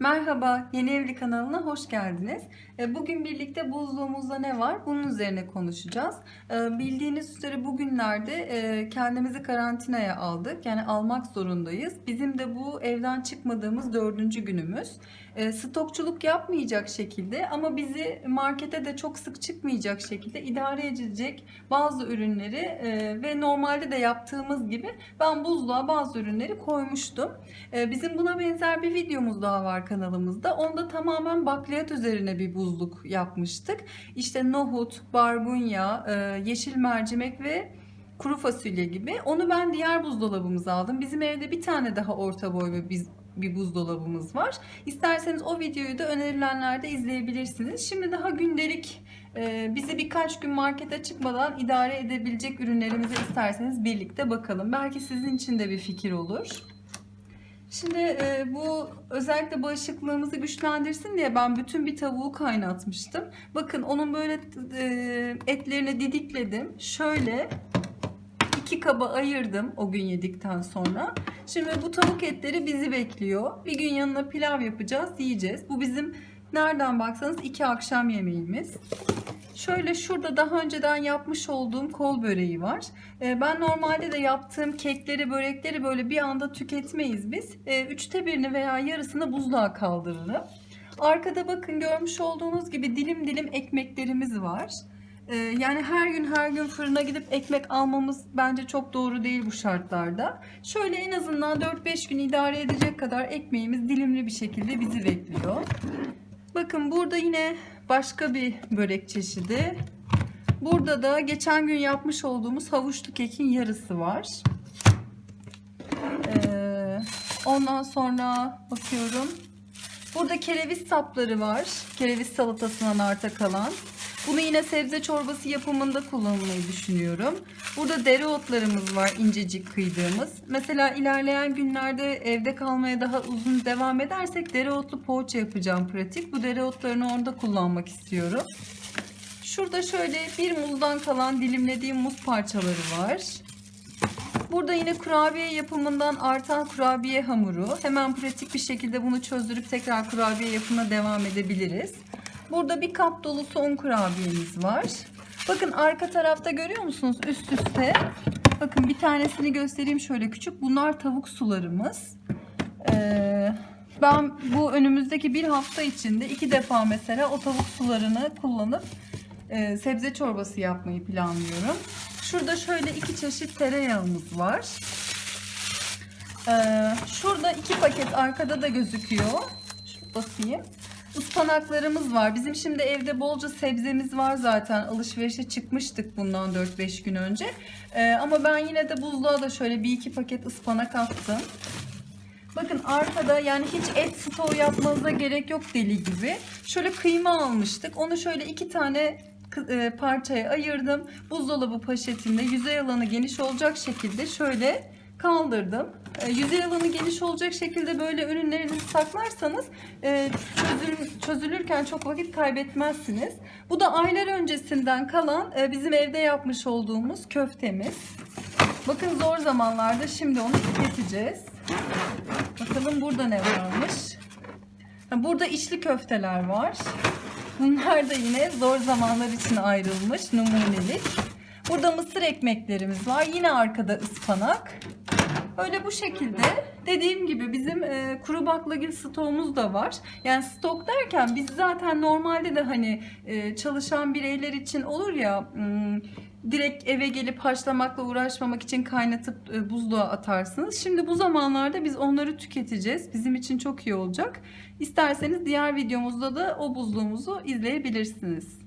Merhaba, Yeni Evli kanalına hoş geldiniz. E, Bugün birlikte buzluğumuzda ne var? Bunun üzerine konuşacağız. E, Bildiğiniz üzere bugünlerde e, kendimizi karantinaya aldık. Yani almak zorundayız. Bizim de bu evden çıkmadığımız dördüncü günümüz. Stokçuluk yapmayacak şekilde ama bizi markete de çok sık çıkmayacak şekilde idare edecek bazı ürünleri ve normalde de yaptığımız gibi ben buzluğa bazı ürünleri koymuştum. Bizim buna benzer bir videomuz daha var kanalımızda. Onda tamamen bakliyat üzerine bir buzluk yapmıştık. İşte nohut, barbunya, e, yeşil mercimek ve kuru fasulye gibi. Onu ben diğer buzdolabımıza aldım. Bizim evde bir tane daha orta boy ve biz bir buzdolabımız var. İsterseniz o videoyu da önerilenlerde izleyebilirsiniz. Şimdi daha gündelik e, bizi birkaç gün markete çıkmadan idare edebilecek ürünlerimize isterseniz birlikte bakalım. Belki sizin için de bir fikir olur. Şimdi e, bu özellikle bağışıklığımızı güçlendirsin diye ben bütün bir tavuğu kaynatmıştım. Bakın onun böyle e, etlerini didikledim. Şöyle iki kaba ayırdım o gün yedikten sonra. Şimdi bu tavuk etleri bizi bekliyor. Bir gün yanına pilav yapacağız, yiyeceğiz. Bu bizim nereden baksanız iki akşam yemeğimiz. Şöyle şurada daha önceden yapmış olduğum kol böreği var. Ee, Ben normalde de yaptığım kekleri, börekleri böyle bir anda tüketmeyiz biz. Ee, Üçte birini veya yarısını buzluğa kaldırırım. Arkada bakın görmüş olduğunuz gibi dilim dilim ekmeklerimiz var. Ee, Yani her gün her gün fırına gidip ekmek almamız bence çok doğru değil bu şartlarda. Şöyle en azından 4-5 gün idare edecek kadar ekmeğimiz dilimli bir şekilde bizi bekliyor. Bakın burada yine başka bir börek çeşidi. Burada da geçen gün yapmış olduğumuz havuçlu kekin yarısı var. Ee, ondan sonra bakıyorum. Burada kereviz sapları var. Kereviz salatasından arta kalan. Bunu yine sebze çorbası yapımında kullanmayı düşünüyorum. Burada dereotlarımız var incecik kıydığımız. Mesela ilerleyen günlerde evde kalmaya daha uzun devam edersek dereotlu poğaça yapacağım pratik. Bu dereotlarını orada kullanmak istiyorum. Şurada şöyle bir muzdan kalan dilimlediğim muz parçaları var. Burada yine kurabiye yapımından artan kurabiye hamuru. Hemen pratik bir şekilde bunu çözdürüp tekrar kurabiye yapımına devam edebiliriz. Burada bir kap dolusu un kurabiyemiz var. Bakın arka tarafta görüyor musunuz üst üste? Bakın bir tanesini göstereyim şöyle küçük. Bunlar tavuk sularımız. Ee, ben bu önümüzdeki bir hafta içinde iki defa mesela o tavuk sularını kullanıp e, sebze çorbası yapmayı planlıyorum. Şurada şöyle iki çeşit tereyağımız var. Ee, şurada iki paket arkada da gözüküyor. Şu basayım. Ispanaklarımız var. Bizim şimdi evde bolca sebzemiz var zaten. Alışverişe çıkmıştık bundan 4-5 gün önce. Ee, ama ben yine de buzluğa da şöyle bir iki paket ıspanak attım. Bakın arkada yani hiç et stoğu yapmanıza gerek yok deli gibi. Şöyle kıyma almıştık. Onu şöyle iki tane parçaya ayırdım. Buzdolabı poşetinde yüzey alanı geniş olacak şekilde şöyle kaldırdım. E, yüzey alanı geniş olacak şekilde böyle ürünlerinizi saklarsanız e, çözül- çözülürken çok vakit kaybetmezsiniz. Bu da aylar öncesinden kalan e, bizim evde yapmış olduğumuz köftemiz. Bakın zor zamanlarda şimdi onu tüketeceğiz. Bakalım burada ne varmış. Burada içli köfteler var. Bunlar da yine zor zamanlar için ayrılmış numunelik. Burada mısır ekmeklerimiz var. Yine arkada ıspanak. Böyle bu şekilde dediğim gibi bizim e, kuru baklagil stoğumuz da var. Yani stok derken biz zaten normalde de hani e, çalışan bireyler için olur ya hmm, direkt eve gelip haşlamakla uğraşmamak için kaynatıp e, buzluğa atarsınız. Şimdi bu zamanlarda biz onları tüketeceğiz. Bizim için çok iyi olacak. İsterseniz diğer videomuzda da o buzluğumuzu izleyebilirsiniz.